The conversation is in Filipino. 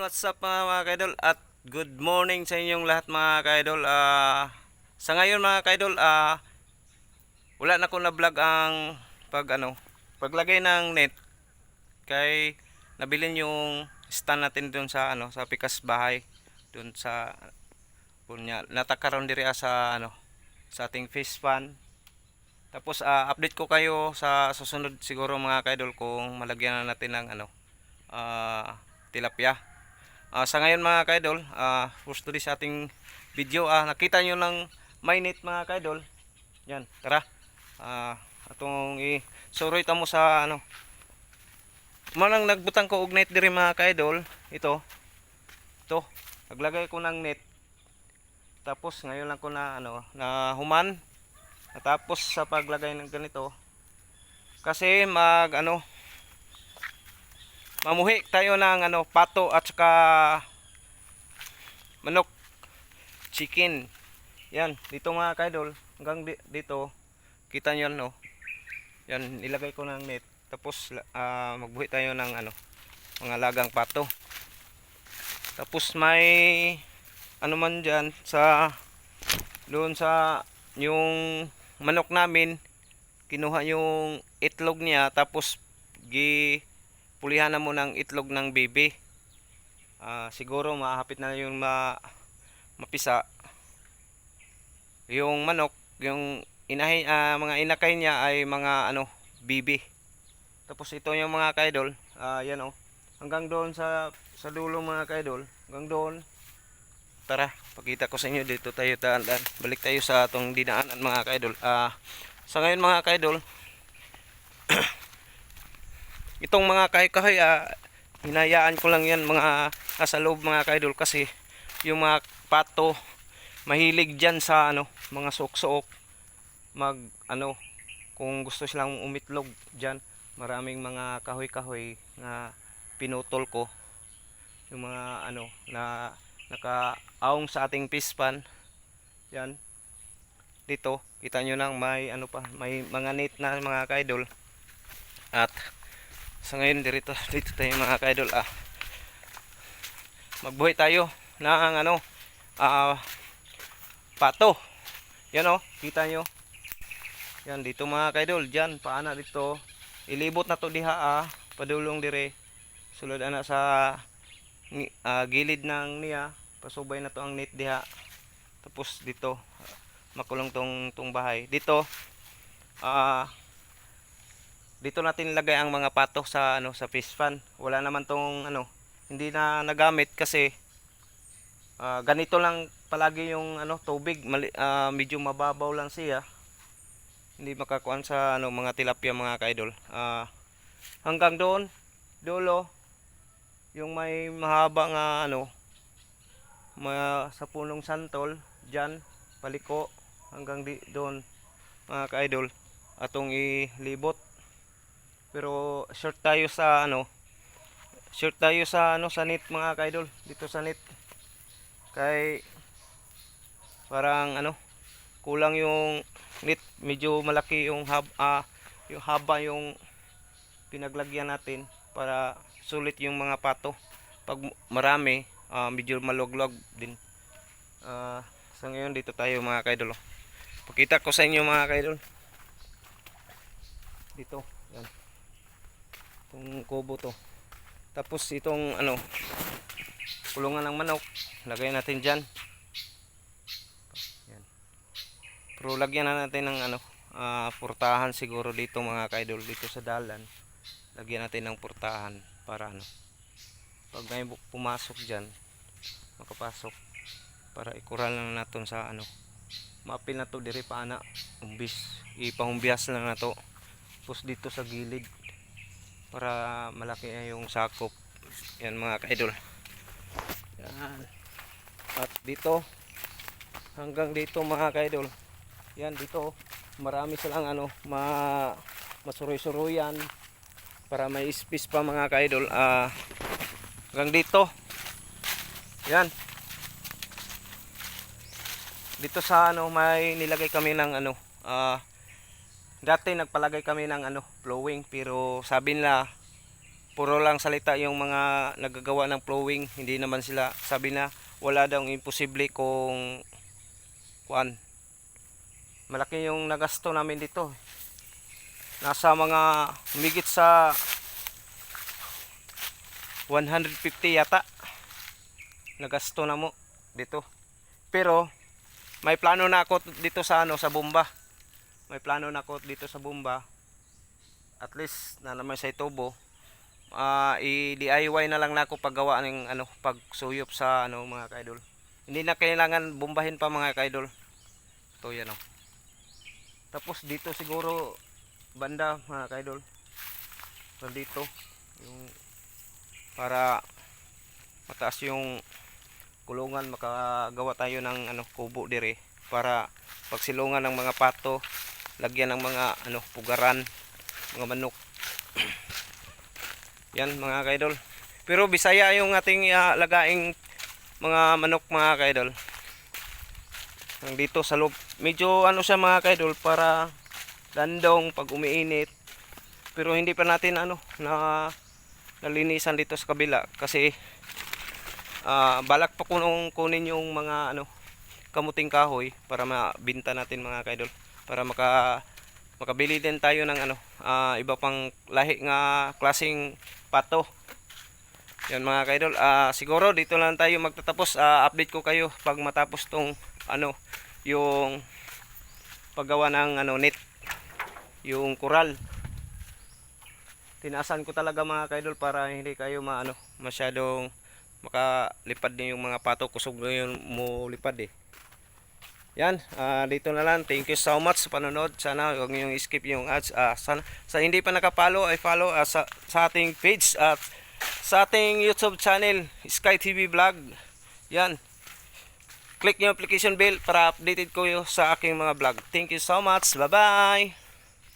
What's up mga, mga kaidol at good morning sa inyong lahat mga kaidol. Ah, sa ngayon mga kaidol, ah, wala na ko na vlog ang pag ano, paglagay ng net kay nabilin yung stand natin doon sa ano, sa pikas bahay doon sa punya natakaron diri sa ano sa ating fish pan. Tapos ah, update ko kayo sa susunod siguro mga kaidol kung malagyan na natin ng ano ah, tilapia. Ah, sa ngayon mga kaidol, ah first to ating video, ah nakita nyo ng mainit mga kaidol. Yan, tara. Ah atong i suroy ta mo sa ano. Manang nagbutang ko og net diri mga kaidol. Ito. Ito. Naglagay ko ng net. Tapos ngayon lang ko na ano, na human. Tapos sa paglagay ng ganito kasi mag ano mamuhi tayo ng ano pato at saka manok chicken. Yan dito mga kaidol hanggang di- dito kita nyo no? Yan nilagay ko ng net. Tapos ah, magbuhi tayo ng ano mga lagang pato. Tapos may ano man dyan sa doon sa yung manok namin kinuha yung itlog niya tapos gi pulihan na mo ng itlog ng baby. Ah, siguro mahapit na yung ma mapisa. Yung manok, yung inahin ah, mga inakay niya ay mga ano, bibi. Tapos ito yung mga kaidol, ah yan oh. Hanggang doon sa sa dulo mga kaidol, hanggang doon. Tara, pakita ko sa inyo dito tayo daan. Balik tayo sa atong dinaanan mga kaidol. Ah, sa ngayon mga kaidol, itong mga kahoy-kahoy ah, hinayaan ko lang yan mga nasa loob mga kaidol kasi yung mga pato mahilig dyan sa ano mga suok-suok mag ano kung gusto silang umitlog dyan maraming mga kahoy-kahoy na pinutol ko. Yung mga ano na nakaaong sa ating pispan yan dito. Kita nyo nang may ano pa may mga net na mga kaidol. At sa ngayon dito dito tayo mga kaidol. Ah magbuhay tayo ng ano ah pato. Yan oh kita nyo. Yan dito mga kaidol. Diyan paana dito. Ilibot na to diha ah padulong dire. Sulod ana sa ah, gilid ng niya. Pasubay na to ang net diha. Tapos dito makulong tong tong bahay. Dito ah dito natin ilagay ang mga pato sa ano sa fish pan. Wala naman tong ano, hindi na nagamit kasi ah, ganito lang palagi yung ano tubig, mali, ah, medyo mababaw lang siya. Hindi makakuan sa ano mga tilapia mga kaidol. Ah, hanggang doon, dulo yung may mahaba nga ano mga sa punong santol diyan paliko hanggang di doon mga kaidol atong ilibot pero short tayo sa ano short tayo sa ano sa net mga kaidol dito sa net. Kay parang ano kulang yung net medyo malaki yung hab ah, yung haba yung pinaglagyan natin para sulit yung mga pato. Pag marami ah, medyo maluglog din. Ah, sa ngayon dito tayo mga kaidol oh. pakita ko sa inyo mga kaidol dito yan itong kubo to. Tapos itong ano kulungan ng manok lagay natin dyan. Yan. Pero lagyan na natin ng ano ah, purtahan siguro dito mga kaidol dito sa dalan. Lagyan natin ng purtahan para ano pag may pumasok dyan makapasok para ikural lang natin sa ano mapil na to diri pa ana. Umbis ipahumbias lang na to. Tapos dito sa gilid para malaki na yung sakop. Yan mga kaidol. Yan. At dito hanggang dito mga kaidol. Yan dito marami silang ano ma masuroy-suroyan para may space pa mga kaidol. Ah hanggang dito. Yan. Dito sa ano may nilagay kami ng ano ah dati nagpalagay kami ng ano flowing pero sabi nila puro lang salita yung mga nagagawa ng flowing. Hindi naman sila sabi na wala daw imposible kung kuan. Malaki yung nagasto namin dito. Nasa mga humigit sa 150 yata nagasto na mo dito. Pero may plano na ako dito sa ano sa bomba. May plano na ako dito sa bomba. At least na naman sa tubo. Ah, i-DIY na lang na ako paggawa ng ano pagsuyop sa ano mga kaidol. Hindi na kailangan bombahin pa mga kaidol. Ito yan oh. Tapos dito siguro banda mga kaidol. Dito yung para mataas yung kulungan makagawa tayo ng ano kubo dire para pagsilungan ng mga pato lagyan ng mga ano pugaran mga manok. Yan mga kaidol pero bisaya yung ating ah, lagaing mga manok mga kaidol dito sa loob. Medyo ano siya mga kaidol para dandong pag umiinit. Pero hindi pa natin ano na nalinisan dito sa kabila. Kasi Ah, balak pa ko nung kunin yung mga ano kamuting kahoy para mabinta natin mga kaidol para maka makabili din tayo ng ano ah, iba pang lahi nga klaseng pato. Yan mga kaidol. Ah, siguro dito lang tayo magtatapos. Ah, update ko kayo pag matapos tong ano yung paggawa ng ano net. Yung kural. Tinaasan ko talaga mga kaidol para hindi kayo maano masyadong makalipad din yung mga pato. Kusog na yun mo lipad eh yan ah, dito na lang. Thank you so much sa panonood. Sana huwag niyo skip yung ads. Ah, sana, sa hindi pa nakapalo ay follow ah, sa, sa ating page at sa ating youtube channel Sky TV Vlog. Yan. Click yung application bell para updated ko sa aking mga vlog. Thank you so much. Bye bye